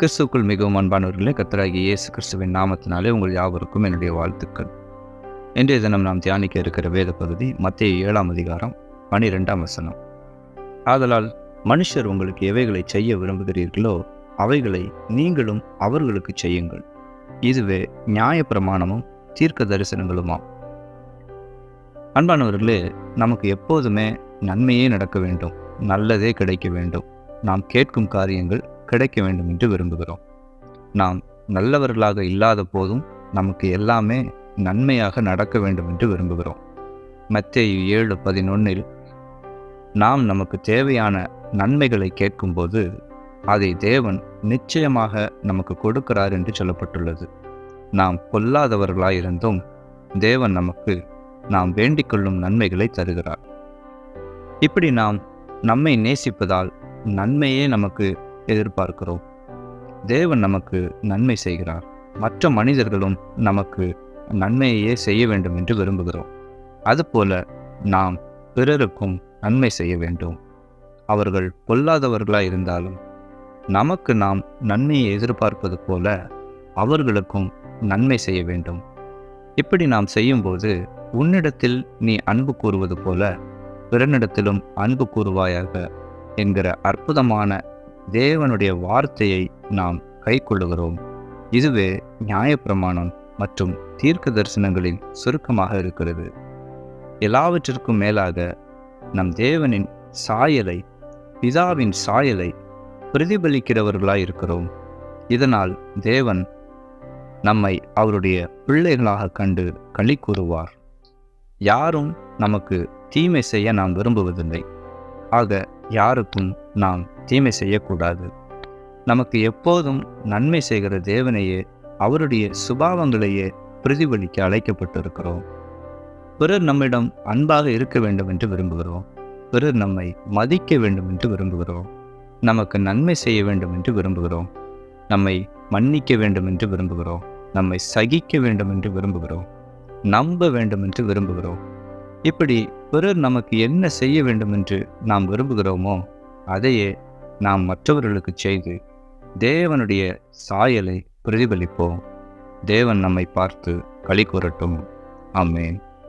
கிறிஸ்துக்குள் மிகவும் அன்பானவர்களே கத்தராகி இயேசு கிறிஸ்துவின் நாமத்தினாலே உங்கள் யாவருக்கும் என்னுடைய வாழ்த்துக்கள். இன்றைய தினம் நாம் தியானிக்க இருக்கிற வேத பகுதி மத்திய ஏழாம் அதிகாரம் பனிரெண்டாம் வசனம். ஆதலால் மனுஷர் உங்களுக்கு எவைகளை செய்ய விரும்புகிறீர்களோ அவைகளை நீங்களும் அவர்களுக்கு செய்யுங்கள். இதுவே நியாயப்பிரமாணமும் தீர்க்க தரிசனங்களுமாம். அன்பானவர்களே நமக்கு எப்போதுமே நன்மையே நடக்க வேண்டும் நல்லதே கிடைக்க வேண்டும். நாம் கேட்கும் காரியங்கள் கிடைக்க வேண்டும் என்று விரும்புகிறோம். நாம் நல்லவர்களாக இல்லாத போதும் நமக்கு எல்லாமே நன்மையாக நடக்க வேண்டும் என்று விரும்புகிறோம். மத்திய ஏழு பதினொன்னில் நாம் நமக்கு தேவையான நன்மைகளை கேட்கும்போது அதை தேவன் நிச்சயமாக நமக்கு கொடுக்கிறார் என்று சொல்லப்பட்டுள்ளது. நாம் பொல்லாதவர்களாயிருந்தும் தேவன் நமக்கு நாம் வேண்டிக் கொள்ளும் நன்மைகளை தருகிறார். இப்படி நாம் நம்மை நேசிப்பதால் நன்மையே நமக்கு எதிர்பார்க்கிறோம். தேவன் நமக்கு நன்மை செய்கிறார். மற்ற மனிதர்களும் நமக்கு நன்மையையே செய்ய வேண்டும் என்று விரும்புகிறோம். அதுபோல நாம் பிறருக்கும் நன்மை செய்ய வேண்டும். அவர்கள் பொல்லாதவர்களாக இருந்தாலும் நமக்கு நாம் நன்மையை எதிர்பார்ப்பது போல அவர்களுக்கும் நன்மை செய்ய வேண்டும். இப்படி நாம் செய்யும்போது உன்னிடத்தில் நீ அன்பு கூறுவது போல பிறனிடத்திலும் அன்பு கூறுவாயாக என்கிற அற்புதமான தேவனுடைய வார்த்தையை நாம் கைக்கொள்ளுகிறோம். இதுவே நியாயப்பிரமாணம் மற்றும் தீர்க்க தரிசனங்களின் சுருக்கமாக இருக்கிறது. எல்லாவற்றிற்கும் மேலாக நம் தேவனின் சாயலை பிதாவின் சாயலை பிரதிபலிக்கிறவர்களாய் இருக்கிறோம். இதனால் தேவன் நம்மை அவருடைய பிள்ளைகளாக கண்டு களி கூறுவார். யாரும் நமக்கு தீமை செய்ய நாம் விரும்புவதில்லை. ஆக யாருக்கும் நாம் தீமை செய்யக்கூடாது. நமக்கு எப்போதும் நன்மை செய்கிற தேவனையே அவருடைய சுபாவங்களையே பிரதிபலிக்க அழைக்கப்பட்டிருக்கிறோம். பிறர் நம்மிடம் அன்பாக இருக்க வேண்டும் என்று விரும்புகிறோம். பிறர் நம்மை மதிக்க வேண்டும் என்று விரும்புகிறோம். நமக்கு நன்மை செய்ய வேண்டும் என்று விரும்புகிறோம். நம்மை மன்னிக்க வேண்டும் என்று விரும்புகிறோம். நம்மை சகிக்க வேண்டும் என்று விரும்புகிறோம். நம்ப வேண்டும் என்று விரும்புகிறோம். இப்படி பிறர் நமக்கு என்ன செய்ய வேண்டும் என்று நாம் விரும்புகிறோமோ அதையே நாம் மற்றவர்களுக்கு செய்து தேவனுடைய சாயலை பிரதிபலிப்போம். தேவன் நம்மை பார்த்து களி கூறட்டும். ஆமேன்.